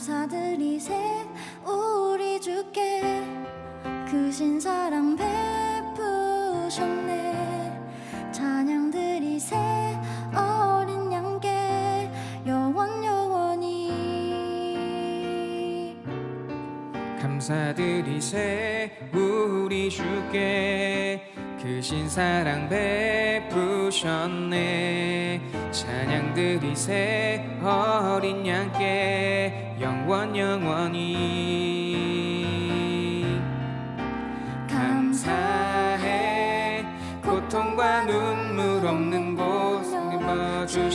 감사드리세 우리 주께 크신 사랑 베푸셨네 감사드리세. 우리 주께 크신 사랑 베푸셨네. 찬양드리세. 어린 양께 영원 영원히. 감사해. 고통과 눈물 없는 곳 모든 만물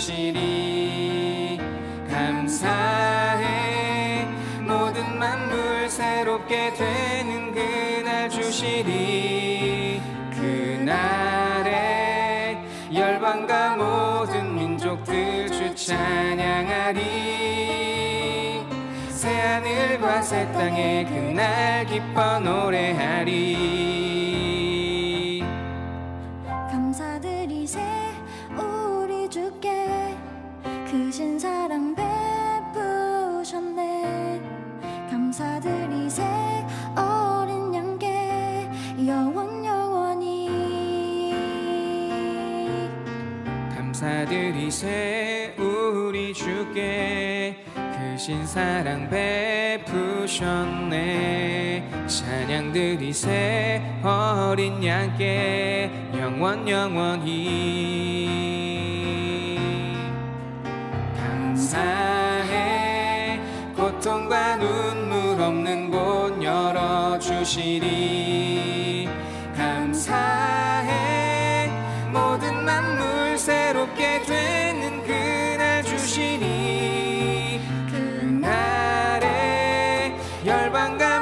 새롭게 되는 그날 주시리. 그날에 열방과 모든 민족들 주 찬양하리. 새하늘과 새 땅에 그날 기뻐 노래하리. 감사드리세 우리 주께. 크신 사랑 베푸셨네 감사드리세 우리 주께 크신 사랑 베푸셨네. 찬양드리세 어린 양께 영원 영원히. 감사해. 고통과 눈물 없는 곳 열어주시리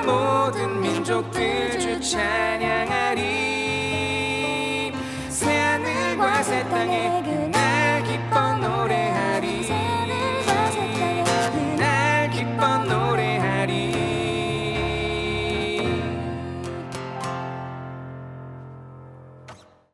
모든 민족들 주 찬양하리. 새 하늘과 새 땅에